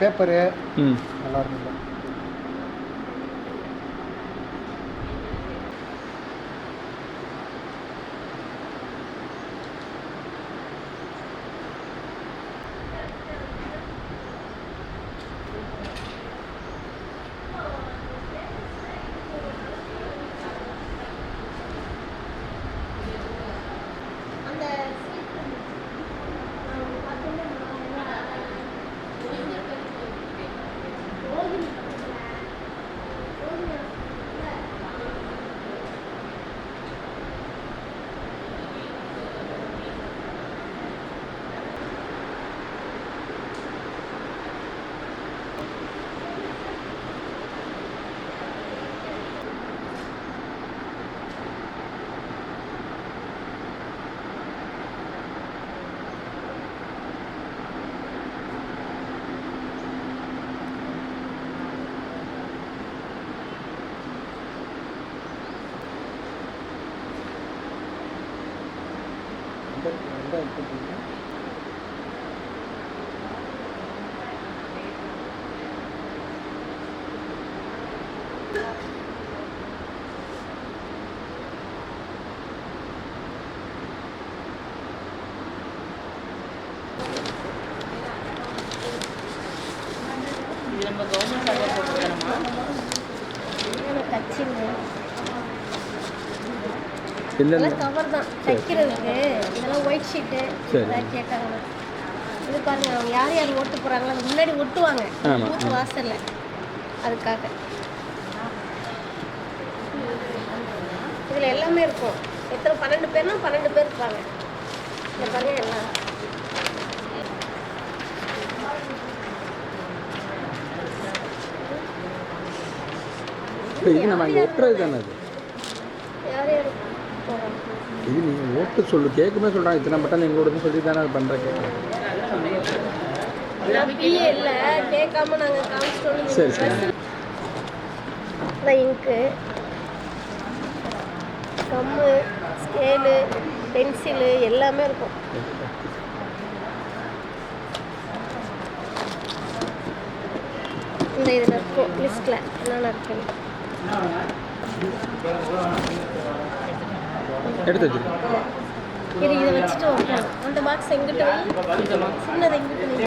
Paper நல்லா இருக்கும் 연가 있거든요. 이런 거 너무 잘 먹어보잖아. இல்லை கவர் தான். தைக்கிறதுக்கு. இதெல்லாம் ஒயிட் ஷீட்டு. இதெல்லாம் கேட்டாங்க இது பாருங்க அவங்க யார் யார் ஓட்டு போகிறாங்களோ அது முன்னாடி ஒட்டுவாங்க. வீட்டு வாசல்ல. அதுக்காக. இதில் எல்லாமே இருக்கும். எத்தனை பன்னெண்டு பேர்னா பன்னெண்டு பேர் இருப்பாங்க. இந்த பாருங்க எல்லாம். இது நம்ம ஒட்டுறது தானே அது? யார் யார்? இது நீங்கள் ஓட்டு சொல்லு கேட்குமே சொல்கிறாங்க இத்தனை பட்டன் எங்களோடதுன்னு சொல்லி தானே அது பண்ணுற கேட்குறேன் நான் பிஏ இல்லை கேட்காம நாங்கள் காமிச்சிட்டோம் சரி, சரி. இங்கு கம்மு ஸ்கேலு பென்சிலு எல்லாமே இருக்கும். இந்த இதில் இருக்கும் லிஸ்ட்டில் என்னென்ன இருக்குன்னு. எடுத்து வச்சிருக்கேன் இது இதை வச்சுட்டு அந்த பாக்ஸ் எங்கிட்ட வை? சின்னதை எங்கிட்ட வை?